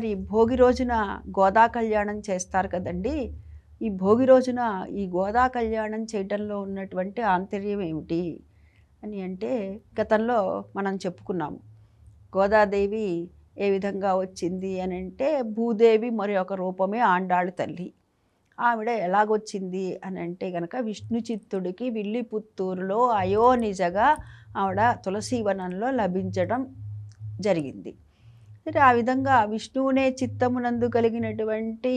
మరి భోగి రోజున గోదా కళ్యాణం చేస్తారు కదండి. ఈ భోగి రోజున ఈ గోదా కళ్యాణం చేయటంలో ఉన్నటువంటి ఆంతర్యం ఏమిటి అని అంటే గతంలో మనం చెప్పుకున్నాము. గోదాదేవి ఏ విధంగా వచ్చింది అని అంటే భూదేవి మరి ఒక రూపమే ఆండాళ్ళు తల్లి. ఆవిడ ఎలాగొచ్చింది అని అంటే గనక విష్ణు చిత్తుడికి విల్లిపుత్తూరులో అయోనిజగా ఆవిడ తులసీవనంలో లభించడం జరిగింది. సరే ఆ విధంగా విష్ణువునే చిత్తమునందు కలిగినటువంటి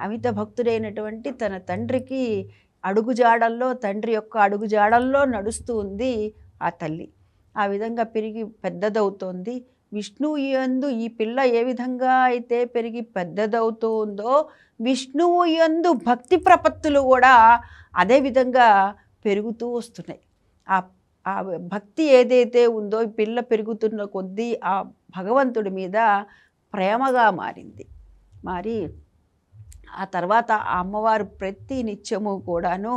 అమిత భక్తుడైనటువంటి తన తండ్రికి అడుగుజాడల్లో తండ్రి యొక్క అడుగుజాడల్లో నడుస్తూ ఉంది ఆ తల్లి. ఆ విధంగా పెరిగి పెద్దదవుతోంది. విష్ణువు యందు ఈ పిల్ల ఏ విధంగా అయితే పెరిగి పెద్దదవుతూ ఉందో విష్ణువు యందు భక్తి ప్రపత్తులు కూడా అదే విధంగా పెరుగుతూ వస్తున్నాయి. ఆ ఆ భక్తి ఏదైతే ఉందో పిల్ల పెరుగుతున్న కొద్దీ ఆ భగవంతుడి మీద ప్రేమగా మారింది. మారి ఆ తర్వాత ఆ అమ్మవారు ప్రతి నిత్యము కూడాను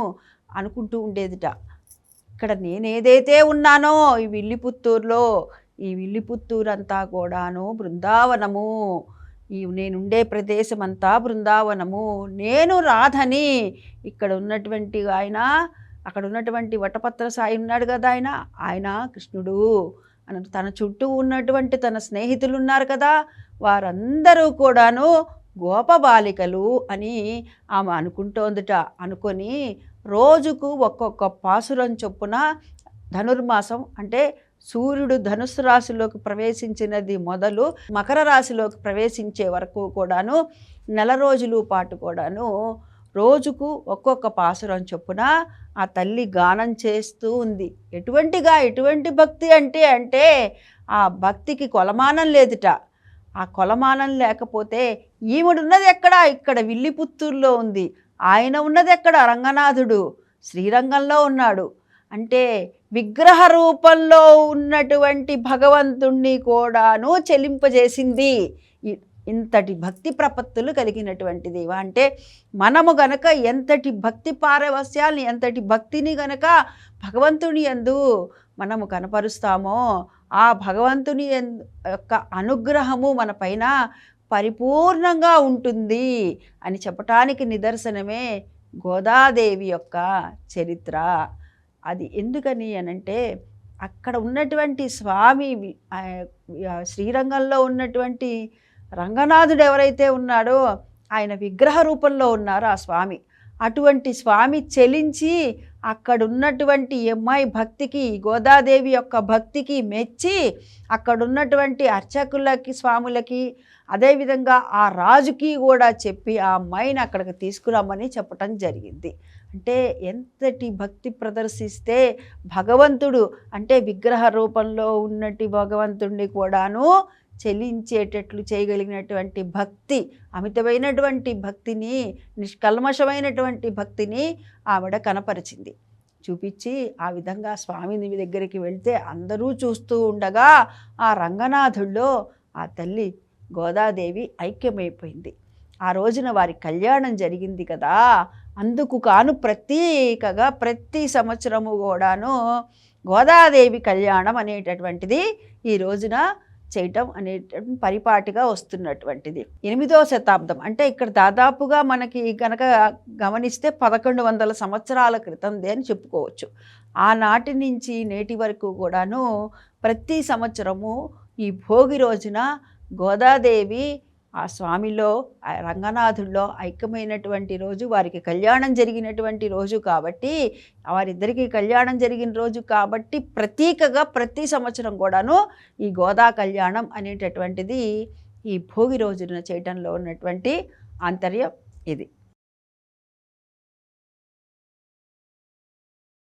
అనుకుంటూ ఉండేదిట. ఇక్కడ నేనేదైతే ఉన్నానో ఈ విల్లిపుత్తూరులో ఈ విల్లిపుత్తూరు అంతా కూడాను బృందావనము ఈ నేనుండే ప్రదేశం అంతా బృందావనము నేను రాధని ఇక్కడ ఉన్నటువంటి ఆయన అక్కడ ఉన్నటువంటి వటపత్ర సాయి ఉన్నాడు కదా ఆయన. ఆయన కృష్ణుడు అని తన చుట్టూ ఉన్నటువంటి తన స్నేహితులు ఉన్నారు కదా. వారందరూ కూడాను గోపబాలికలు అని ఆమె అనుకుంటోందిట. అనుకొని రోజుకు ఒక్కొక్క పాసురం చొప్పున ధనుర్మాసం అంటే సూర్యుడు ధనుసు రాశిలోకి ప్రవేశించినది మొదలు మకర రాశిలోకి ప్రవేశించే వరకు కూడాను నెల రోజులు పాటు కూడాను రోజుకు ఒక్కొక్క పాసురం చొప్పున ఆ తల్లి గానం చేస్తూ ఉంది. ఎటువంటిగా? ఎటువంటి భక్తి అంటే అంటే ఆ భక్తికి కొలమానం లేదుట. ఆ కొలమానం లేకపోతే ఈవిడున్నది ఎక్కడ? ఇక్కడ విల్లిపుత్తూరులో ఉంది. ఆయన ఉన్నది ఎక్కడ? రంగనాథుడు శ్రీరంగంలో ఉన్నాడు. అంటే విగ్రహ రూపంలో ఉన్నటువంటి భగవంతుణ్ణి కూడాను చెలింపజేసింది. ఇంతటి భక్తి ప్రపత్తులు కలిగినటువంటి దేవ. అంటే మనము గనక ఎంతటి భక్తి పారవస్యాల్ని ఎంతటి భక్తిని గనక భగవంతుని యందు మనము కనపరుస్తామో ఆ భగవంతుని యొక్క అనుగ్రహము మన పైన పరిపూర్ణంగా ఉంటుంది అని చెప్పటానికి నిదర్శనమే గోదాదేవి యొక్క చరిత్ర. అది ఎందుకని అనంటే అక్కడ ఉన్నటువంటి స్వామి శ్రీరంగంలో ఉన్నటువంటి రంగనాథుడు ఎవరైతే ఉన్నాడో ఆయన విగ్రహ రూపంలో ఉన్నారు ఆ స్వామి. అటువంటి స్వామి చెలించి అక్కడున్నటువంటి అమ్మాయి భక్తికి గోదాదేవి యొక్క భక్తికి మెచ్చి అక్కడున్నటువంటి అర్చకులకి స్వాములకి అదేవిధంగా ఆ రాజుకి కూడా చెప్పి ఆ అమ్మాయిని అక్కడికి తీసుకురామని చెప్పటం జరిగింది. అంటే ఎంతటి భక్తి ప్రదర్శిస్తే భగవంతుడు అంటే విగ్రహ రూపంలో ఉన్నటి భగవంతుడిని కూడాను చెలించేటట్లు చేయగలిగినటువంటి భక్తి అమితమైనటువంటి భక్తిని నిష్కల్మషమైనటువంటి భక్తిని ఆవిడ కనపరిచింది. చూపించి ఆ విధంగా స్వామిని దగ్గరికి వెళ్తే అందరూ చూస్తూ ఉండగా ఆ రంగనాథుల్లో ఆ తల్లి గోదాదేవి ఐక్యమైపోయింది. ఆ రోజున వారి కళ్యాణం జరిగింది కదా అందుకు కాను ప్రత్యేకగా ప్రతి సంవత్సరము కూడాను గోదాదేవి కళ్యాణం అనేటటువంటిది ఈ రోజున చేయటం అనే పరిపాటిగా వస్తున్నటువంటిది. ఎనిమిదవ శతాబ్దం. అంటే ఇక్కడ దాదాపుగా మనకి కనుక గమనిస్తే పదకొండు వందల సంవత్సరాల క్రితందే అని చెప్పుకోవచ్చు. ఆనాటి నుంచి నేటి వరకు కూడాను ప్రతి సంవత్సరము ఈ భోగి రోజున గోదాదేవి ఆ స్వామిలో ఆ రంగనాథుల్లో ఐక్యమైనటువంటి రోజు వారికి కళ్యాణం జరిగినటువంటి రోజు కాబట్టి వారిద్దరికీ కళ్యాణం జరిగిన రోజు కాబట్టి ప్రతీకగా ప్రతి సంవత్సరం కూడాను ఈ గోదా కళ్యాణం అనేటటువంటిది ఈ భోగి రోజున చేయటంలో ఉన్నటువంటి ఆంతర్యం ఇది.